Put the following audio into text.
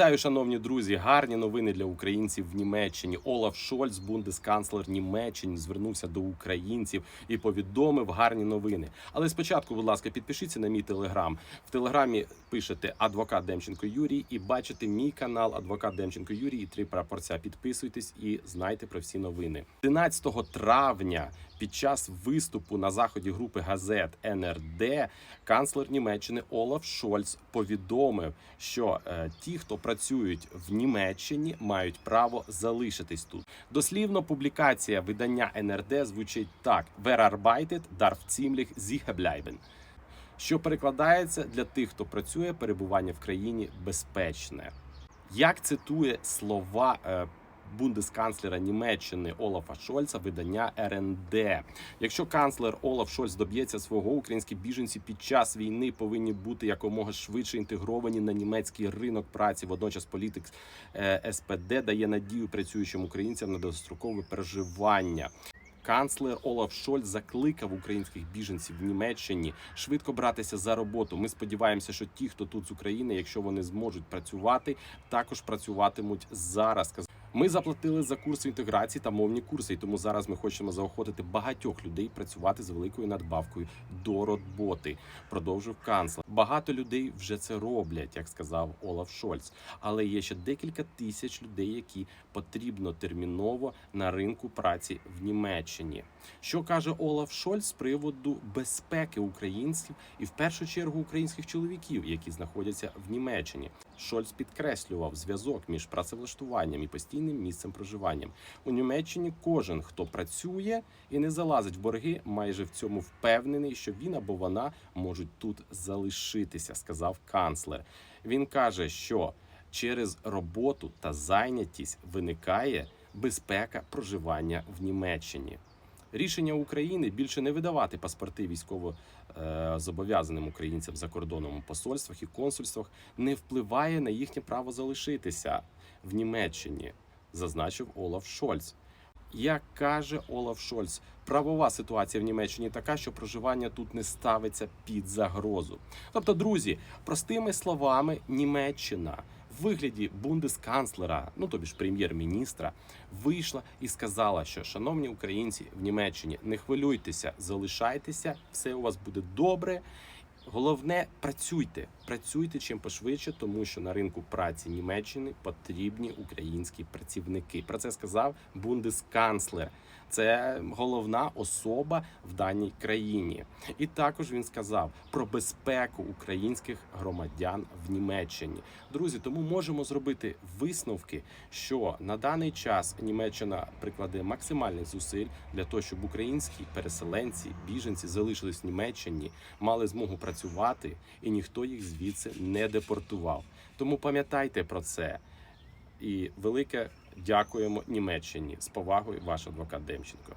Вітаю, шановні друзі! Гарні новини для українців в Німеччині. Олаф Шольц, бундесканцлер Німеччини, звернувся до українців і повідомив гарні новини. Але спочатку, будь ласка, підпишіться на мій телеграм. В телеграмі пишете адвокат Демченко Юрій і бачите мій канал Адвокат Демченко Юрій і три прапорця. Підписуйтесь і знайте про всі новини. 11 травня під час виступу на заході групи газет НРД канцлер Німеччини Олаф Шольц повідомив, що е, ті, хто працюють в Німеччині, мають право залишитись тут. Дослівно публікація видання НРД звучить так: Wer arbeitet, darf ziemlich sicher bleiben. Що перекладається для тих, хто працює, перебування в країні безпечне. Як цитує слова е, бундесканцлера Німеччини Олафа Шольца, видання РНД. Якщо канцлер Олаф Шольц доб'ється свого, українські біженці під час війни повинні бути якомога швидше інтегровані на німецький ринок праці. Водночас політик е, СПД дає надію працюючим українцям на дострокове проживання. Канцлер Олаф Шольц закликав українських біженців в Німеччині швидко братися за роботу. Ми сподіваємося, що ті, хто тут з України, якщо вони зможуть працювати, також працюватимуть зараз. Ми заплатили за курси інтеграції та мовні курси, і тому зараз ми хочемо заохотити багатьох людей працювати з великою надбавкою до роботи. Продовжив канцлер. Багато людей вже це роблять, як сказав Олаф Шольц. Але є ще декілька тисяч людей, які потрібно терміново на ринку праці в Німеччині. Що каже Олаф Шольц з приводу безпеки українців і в першу чергу українських чоловіків, які знаходяться в Німеччині? Шольц підкреслював зв'язок між працевлаштуванням і постійним місцем проживанням у Німеччині. Кожен, хто працює і не залазить в борги, майже в цьому впевнений, що він або вона можуть тут залишитися, сказав канцлер. Він каже, що через роботу та зайнятість виникає безпека проживання в Німеччині. Рішення України більше не видавати паспорти військово е, зобов'язаним українцям за кордоном у посольствах і консульствах не впливає на їхнє право залишитися в Німеччині, зазначив Олаф Шольц. Як каже Олаф Шольц, правова ситуація в Німеччині така, що проживання тут не ставиться під загрозу. Тобто, друзі, простими словами, Німеччина в вигляді бундесканцлера, ну тобі ж прем'єр-міністра, вийшла і сказала, що шановні українці в Німеччині, не хвилюйтеся, залишайтеся, все у вас буде добре. Головне, працюйте, працюйте чим пошвидше, тому що на ринку праці Німеччини потрібні українські працівники. Про це сказав бундесканцлер. Це головна особа в даній країні. І також він сказав про безпеку українських громадян в Німеччині. Друзі, тому можемо зробити висновки, що на даний час Німеччина прикладе максимальних зусиль для того, щоб українські переселенці, біженці залишились в Німеччині, мали змогу працювати, і ніхто їх звідси не депортував. Тому пам'ятайте про це. І велике дякуємо Німеччині з повагою, ваш адвокат Демченко.